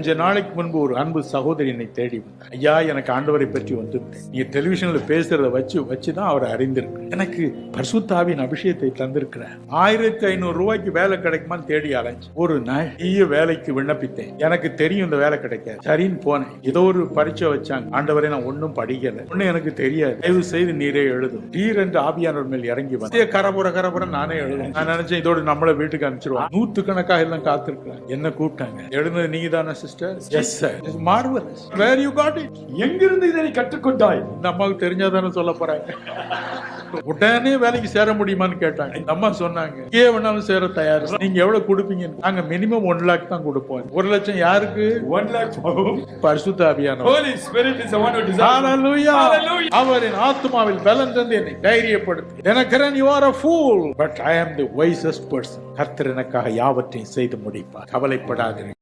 கொஞ்ச நாளைக்கு முன்பு ஒரு அன்பு சகோதரி என்னை தேடி வந்தார். ஐயா எனக்கு ஆண்டவரை பற்றி வந்து நீங்க டெலிவிஷன்ல பேசுறத வச்சு வச்சு தான் அவரை அறிந்திருக்கு எனக்கு பர்சுத்தாவின் அபிஷேகத்தை தந்திருக்கிறார். ஆயிரத்தி ஐநூறு ரூபாய்க்கு வேலை கிடைக்குமான்னு தேடி அலைஞ்சு ஒரு நிறைய வேலைக்கு விண்ணப்பித்தேன். எனக்கு தெரியும் இந்த வேலை கிடைக்காது. சரின்னு போனேன். ஏதோ ஒரு பரீட்சை வச்சாங்க. ஆண்டவரை நான் ஒன்றும் படிக்கல. ஒன்னும் எனக்கு தெரியாது. தயவு செய்து நீரே எழுதும். நீர் என்று ஆவியானவர் மேல் இறங்கி வந்து கரபுர கரபுர நானே எழுதும் நான் நினைச்சேன் இதோட நம்மள வீட்டுக்கு அனுப்பிச்சிருவாங்க நூத்து கணக்காக எல்லாம் காத்திருக்கிறேன் என்ன கூப்பிட்டாங்க? எழுந்தது நீங்க தானே sister yes sir marvellous where you got it எங்கிருந்து இதை கற்றுக்கொண்டாய்? இந்த அம்மாவுக்கு தெரிஞ்சாதானே சொல்ல போறாங்க உடனே வேலைக்கு சேர முடியுமான்னு கேட்டாங்க. இந்த அம்மா சொன்னாங்க ஏ வேணாலும் சேர தயார். நீங்க எவ்வளவு கொடுப்பீங்க? நாங்க மினிமம் ஒன் லேக் தான் கொடுப்போம். ஒரு லட்சம் யாருக்கு? For whom? பரிசுத்த அபியானம் Holy Spirit is the one who desires. Hallelujah. Hallelujah. அவரின் ஆத்மாவில் பலன் தந்து என்னை தைரியப்படுத்தி. எனக்கிறன் you are a fool but I am the wisest person. கர்த்தர் எனக்காக யாவற்றையும் செய்து முடிப்பார். கவலைப்படாதீர்கள்.